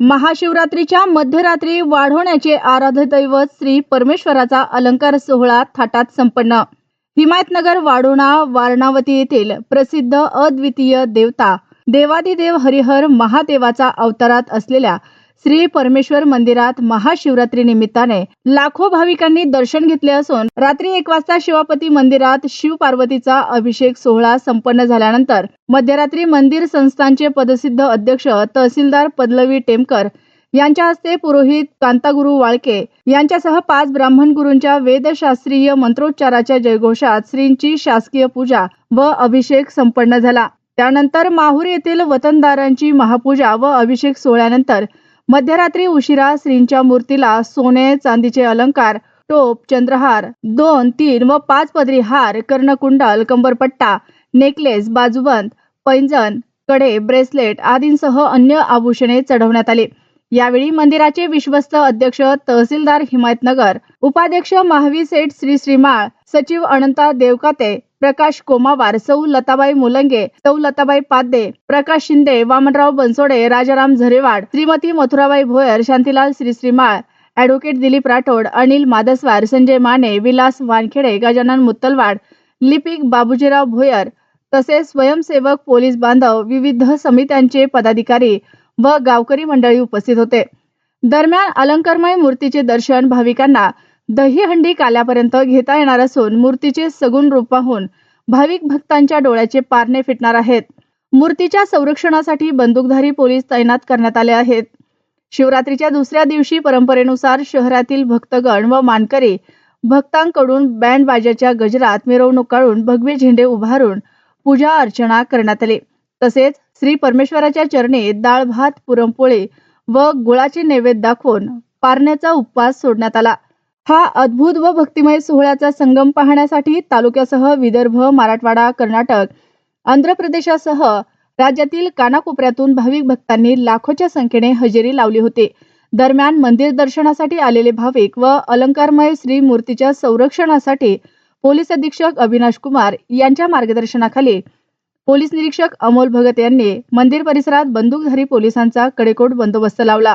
महाशिवरात्रीच्या मध्यरात्री वाढवण्याचे आराध्य दैवत श्री परमेश्वराचा अलंकार सोहळा थाटात संपन्न. हिमायतनगर वाढोणा वारणावती येथील प्रसिद्ध अद्वितीय देवता देवादिदेव हरिहर महादेवाचा अवतारात असलेल्या श्री परमेश्वर मंदिरात महाशिवरात्री निमित्ताने लाखो भाविकांनी दर्शन घेतले असून रात्री एक वाजता शिवापती मंदिरात शिव पार्वतीचा अभिषेक सोहळा संपन्न झाल्यानंतर मध्यरात्री मंदिर संस्थानचे पदसिद्ध अध्यक्ष तहसीलदार पदलवी टेमकर यांच्या हस्ते पुरोहित कांतागुरु वाळके यांच्यासह पाच ब्राह्मण गुरूंच्या वेदशास्त्रीय मंत्रोच्चाराच्या जयघोषात श्रींची शासकीय पूजा व अभिषेक संपन्न झाला. त्यानंतर माहूर येथील वतनदारांची महापूजा व अभिषेक सोहळ्यानंतर मध्यरात्री उशिरा श्रींच्या मूर्तीला सोने चांदीचे अलंकार टोप चंद्रहार दोन तीन व पाच पदरी हार कर्णकुंडल कंबरपट्टा नेकलेस बाजूबंद पैंजणकडे ब्रेसलेट आदींसह अन्य आभूषणे चढवण्यात आली. यावेळी मंदिराचे विश्वस्त अध्यक्ष तहसीलदार हिमायतनगर उपाध्यक्ष महावी सेठ श्री श्रीमाळ सचिव अनंता देवकाते प्रकाश कोमावार सौ लताबाई मुलंगे सौ लताबाई पादे प्रकाश शिंदे वामनराव बनसोडे राजाराम झरेवाड श्रीमती मथुराबाई भोयर शांतीलाल श्री श्रीमाळ ऍडव्होकेट दिलीप राठोड अनिल मादसवार संजय माने विलास वानखेडे गजानन मुत्तलवाड लिपिक बाबूजीराव भोयर तसेच स्वयंसेवक पोलीस बांधव विविध समित्यांचे पदाधिकारी व गावकरी मंडळी उपस्थित होते. दरम्यान अलंकारमय मूर्तीचे दर्शन भाविकांना दहीहंडी काल्यापर्यंत घेता येणार असून मूर्तीचे सगुण रूप पाहून भाविक भक्तांच्या डोळ्याचे पारणे फिटणार आहेत. मूर्तीच्या संरक्षणासाठी बंदूकधारी पोलीस तैनात करण्यात आले आहेत. शिवरात्रीच्या दुसऱ्या दिवशी परंपरेनुसार शहरातील भक्तगण व मानकरी भक्तांकडून बँड बाजाच्या गजरात मिरवणूक काढून भगवे झेंडे उभारून पूजा अर्चना करण्यात आली. तसेच श्री परमेश्वराच्या चरणी डाळ भात पुरणपोळी व गुळाचे नैवेद्य दाखवून पारण्याचा उपवास सोडण्यात आला. हा अद्भुत व भक्तिमय सोहळ्याचा संगम पाहण्यासाठी तालुक्यासह विदर्भ मराठवाडा कर्नाटक आंध्र प्रदेशासह राज्यातील कानाकोपऱ्यातून भाविक भक्तांनी लाखोच्या संख्येने हजेरी लावली होती. दरम्यान मंदिर दर्शनासाठी आलेले भाविक व अलंकारमय श्री मूर्तीच्या संरक्षणासाठी पोलीस अधीक्षक अविनाश कुमार यांच्या मार्गदर्शनाखाली पोलीस निरीक्षक अमोल भगत यांनी मंदिर परिसरात बंदूकधारी पोलिसांचा कडेकोट बंदोबस्त लावला.